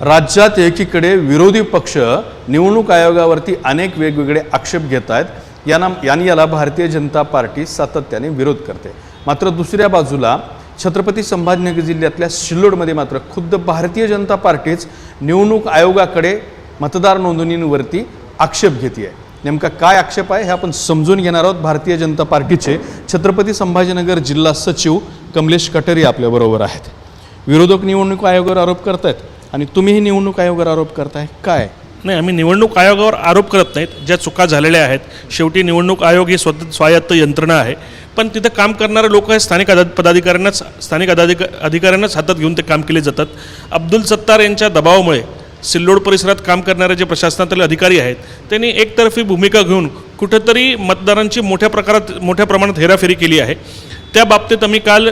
राज्यात एकीकडे विरोधी पक्ष निवडणूक आयोगावरती अनेक वेगवेगळे आक्षेप घेत आहेत यांना यांनी याला भारतीय जनता पार्टी सातत्याने विरोध करते. मात्र दुसऱ्या बाजूला छत्रपती संभाजीनगर जिल्ह्यातल्या सिल्लोडमध्ये मात्र खुद्द भारतीय जनता पार्टीच निवडणूक आयोगाकडे मतदार नोंदणींवरती आक्षेप घेते नेमका काय आक्षेप आहे हे आपण समजून घेणार आहोत. भारतीय जनता पार्टीचे छत्रपती संभाजीनगर जिल्हा सचिव कमलेश कटरी आपल्याबरोबर आहेत. विरोधक निवडणूक आयोगावर आरोप करतायत. आणि तुम्हीही निवडणूक आयोगावर आरोप करताय. काय? नाही आम्ही निवडणूक आयोगावर आरोप करत नाहीत. ज्या चुका झालेल्या आहेत शेवटी निवडणूक आयोग ही स्वत स्वायत्त यंत्रणा आहे. पण तिथं काम करणारे लोक हे स्थानिक अदा पदाधिकाऱ्यांनाच स्थानिक अधिक अधिकाऱ्यांनाच हातात घेऊन ते काम केले जातात. अब्दुल सत्तार यांच्या दबावामुळे सिल्लोड परिसरात काम करणारे जे प्रशासनातील अधिकारी आहेत त्यांनी एकतर्फी भूमिका घेऊन कुठंतरी मतदारांची मोठ्या प्रकारात मोठ्या प्रमाणात हेराफेरी केली आहे. त्या बाबतीत आम्ही काल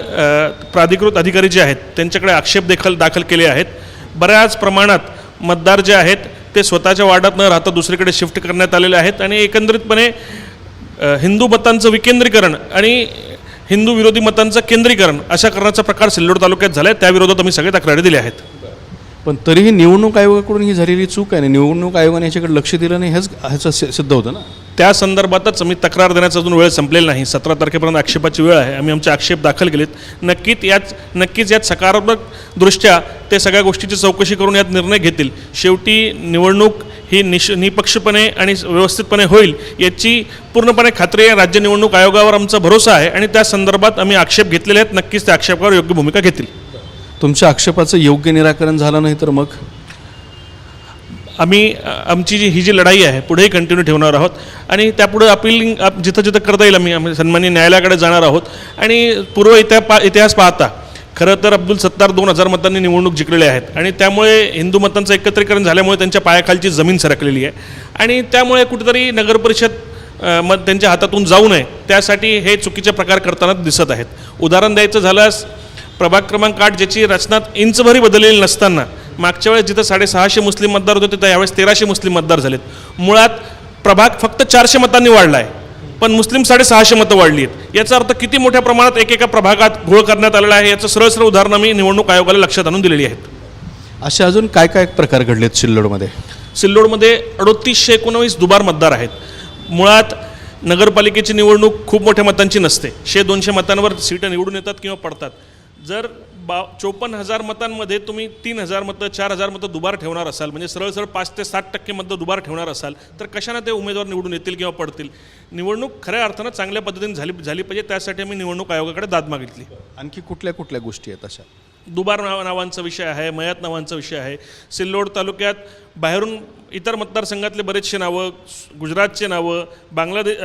प्राधिकृत अधिकारी जे आहेत त्यांच्याकडे आक्षेप देखील दाखल केले आहेत. बऱ्याच प्रमाणात मतदार जे आहेत ते स्वतःच्या वार्डात न राहता दुसरीकडे शिफ्ट करण्यात आलेले आहेत आणि एकंदरीतपणे हिंदू मतांचं विकेंद्रीकरण आणि हिंदू विरोधी मतांचं केंद्रीकरण अशा करण्याचा प्रकार सिल्लोड तालुक्यात झाला आहे त्याविरोधात आम्ही सगळे तक्रारी दिल्या आहेत. पण तरीही निवडणूक आयोगाकडून ही झालेली चूक आहे निवडणूक आयोगाने याच्याकडे लक्ष दिलं नाही हेच ह्याचं सिद्ध होतं ना? त्या संदर्भातच आम्ही तक्रार देण्याचा अजून वेळ संपलेला नाही. सतरा तारखेपर्यंत आक्षेपाची वेळ आहे. आम्ही आमचे आक्षेप दाखल केलेत. नक्कीच याच नक्कीच यात सकारात्मक दृष्ट्या ते सगळ्या गोष्टीची चौकशी करून यात निर्णय घेतील. शेवटी निवडणूक ही निश निपक्षपणे आणि व्यवस्थितपणे होईल याची पूर्णपणे खात्री आहे. राज्य निवडणूक आयोगावर आमचा भरोसा आहे आणि त्या संदर्भात आम्ही आक्षेप घेतलेले आहेत. नक्कीच त्या आक्षेपावर योग्य भूमिका घेतील. तुमच्या आक्षेपाचं योग्य निराकरण झालं नाही तर मग? आम्ही आमची जी ही जी लढाई आहे पुढेही कंटिन्यू ठेवणार आहोत. आणि त्यापुढे अपीलिंग आप जिथं जिथं करता येईल आम्ही आम्ही सन्मान्य न्यायालयाकडे जाणार आहोत. आणि पूर्व इतिहा पा इतिहास पाहता खरं तर अब्दुल सत्तार दोन हजार मतांनी निवडणूक जिंकलेले आहेत. आणि त्यामुळे हिंदू मतांचं एकत्रीकरण झाल्यामुळे त्यांच्या पायाखालची जमीन सरकलेली आहे. आणि त्यामुळे कुठेतरी नगरपरिषद मत त्यांच्या हातातून जाऊ नये त्यासाठी हे चुकीचे प्रकार करताना दिसत आहेत. उदाहरण द्यायचं झाल्यास प्रभाग क्रमांक आठ ज्याची रचना इंचभरी बदललेली नसताना मागच्या वेळेस जिथं साडेसहाशे मुस्लिम मतदार होते तिथं यावेळेस तेराशे मुस्लिम मतदार झालेत. मुळात प्रभाग फक्त चारशे मतांनी वाढला आहे पण मुस्लिम साडेसहाशे मतं वाढली आहेत याचा अर्थ किती मोठ्या प्रमाणात एकेका प्रभागात घोळ करण्यात आलेला आहे याचं सरळ सरळ उदाहरण आम्ही निवडणूक आयोगाला लक्षात आणून दिलेली आहेत. असे अजून काय काय प्रकार घडलेत सिल्लोडमध्ये? सिल्लोडमध्ये अडोतीसशे एकोणावीस दुबार मतदार आहेत. मुळात नगरपालिकेची निवडणूक खूप मोठ्या मतांची नसते. शे दोनशे मतांवर सीटं निवडून येतात किंवा पडतात. जर बा चोपन्न हजार मतांमध्ये तुम्ही तीन हजार मतं चार हजार मतं दुबार ठेवणार असाल. म्हणजे सरळ सरळ पाच ते सात टक्के मतं दुबार ठेवणार असाल. तर कशानं ते उमेदवार निवडून येतील किंवा पडतील? निवडणूक खऱ्या अर्थानं चांगल्या पद्धतीने झाली झाली पाहिजे. त्यासाठी मी निवडणूक आयोगाकडे दाद मागितली. आणखी कुठल्या कुठल्या गोष्टी आहेत अशा? दुबार नाव नावांचा विषय आहे मयात नावांचा विषय आहे. सिल्लोड तालुक्यात बाहेरून इतर मतदारसंघातले बरेचसे नावं गुजरातचे नावं बांगलादेश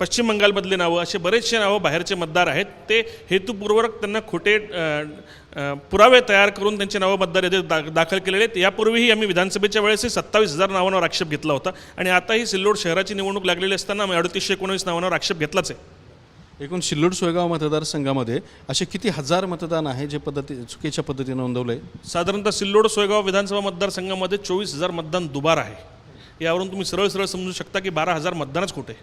पश्चिम बंगालमधले नावं असे बरेचसे नावं बाहेरचे मतदार आहेत. ते हेतुपूर्वक त्यांना खोटे पुरावे तयार करून त्यांची नावं मतदार यादीत दा दाखल केलेले आहेत. यापूर्वीही आम्ही विधानसभेच्या वेळेसही सत्तावीस हजार नावांवर आक्षेप घेतला होता. आणि आताही सिल्लोड शहराची निवडणूक लागलेली असताना आम्ही अडतीसशे एकोणवीस नावांवर आक्षेप घेतलाच आहे. एकूण सिल्लोड सोयगाव मतदारसंघामध्ये असे किती हजार मतदान आहे जे पद्धती चुकीच्या पद्धतीने नोंदवलं आहे साधारणतः सिल्लोड सोयगाव विधानसभा मतदारसंघामध्ये चोवीस हजार मतदान दुबार आहे. यावरून तुम्ही सरळ सरळ समजू शकता की बारा हजार मतदानच कुठे?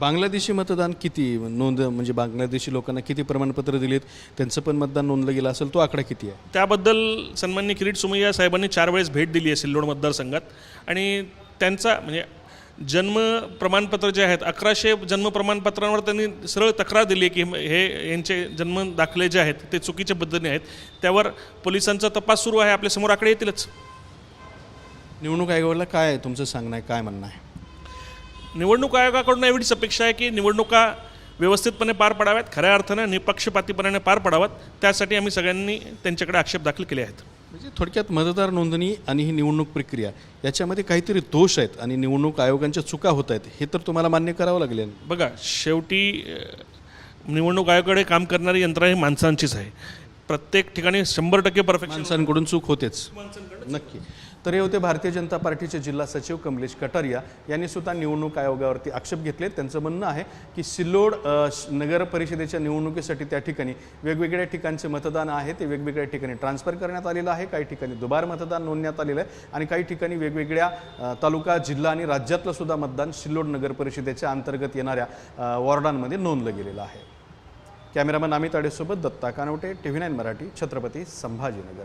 बांगलादेशी मतदान किती नोंद म्हणजे बांगलादेशी लोकांना किती प्रमाणपत्र दिलेत? त्यांचं पण मतदान नोंदलं गेलं असेल तो आकडा किती आहे? त्याबद्दल सन्मान्य किरीट सुमय्या साहेबांनी चार वेळेस भेट दिली आहे सिल्लोड मतदारसंघात. आणि त्यांचा म्हणजे जन्म प्रमाणपत्र जे आहेत अकराशे जन्म प्रमाणपत्रांवर त्यांनी सरळ तक्रार दिली आहे की हे यांचे जन्म दाखले जे आहेत ते चुकीच्या पद्धतीने आहेत. त्यावर पोलिसांचा तपास सुरू आहे आपल्यासमोर आकडे येतीलच. निवडणूक आयोगाला काय आहे तुमचं सांगणं आहे काय म्हणणं आहे? निवडणूक आयोगाकडून एवढीच अपेक्षा आहे की निवडणुका व्यवस्थितपणे पार पडाव्यात खऱ्या अर्थानं निपक्षपातीपणाने पार पडाव्यात. त्यासाठी आम्ही सगळ्यांनी त्यांच्याकडे आक्षेप दाखल केले आहेत. म्हणजे थोडक्यात मतदार नोंदणी आणि ही निवडणूक प्रक्रिया याच्यामध्ये काहीतरी दोष आहेत आणि निवडणूक आयोगांच्या चुका होत आहेत हे तर तुम्हाला मान्य करावं लागेल. बघा शेवटी निवडणूक आयोगाकडे काम करणारी यंत्रणा ही माणसांचीच आहे. प्रत्येक ठिकाणी शंभर टक्के परफेक्शन माणसांकडून चूक होतेच. नक्की. तर हे होते भारतीय जनता पार्टीचे जिल्हा सचिव कमलेश कटारिया यांनी सुद्धा निवडणूक आयोगावरती आक्षेप घेतले त्यांचं म्हणणं आहे की सिल्लोड नगर परिषदेच्या निवडणुकीसाठी त्या ठिकाणी वेगवेगळ्या ठिकाणचे मतदान आहे. ते वेगवेगळ्या ठिकाणी ट्रान्सफर करण्यात आलेलं आहे. काही ठिकाणी दुबार मतदान नोंदण्यात आलेलं आहे आणि काही ठिकाणी वेगवेगळ्या तालुका जिल्हा आणि राज्यातलं सुद्धा मतदान सिल्लोड नगर परिषदेच्या अंतर्गत येणाऱ्या वॉर्डांमध्ये नोंदलं गेलेलं आहे. Cameraman Amit आडेसोबत Datta Kanwate T V nine Marathi Chhatrapati Sambhajinagar.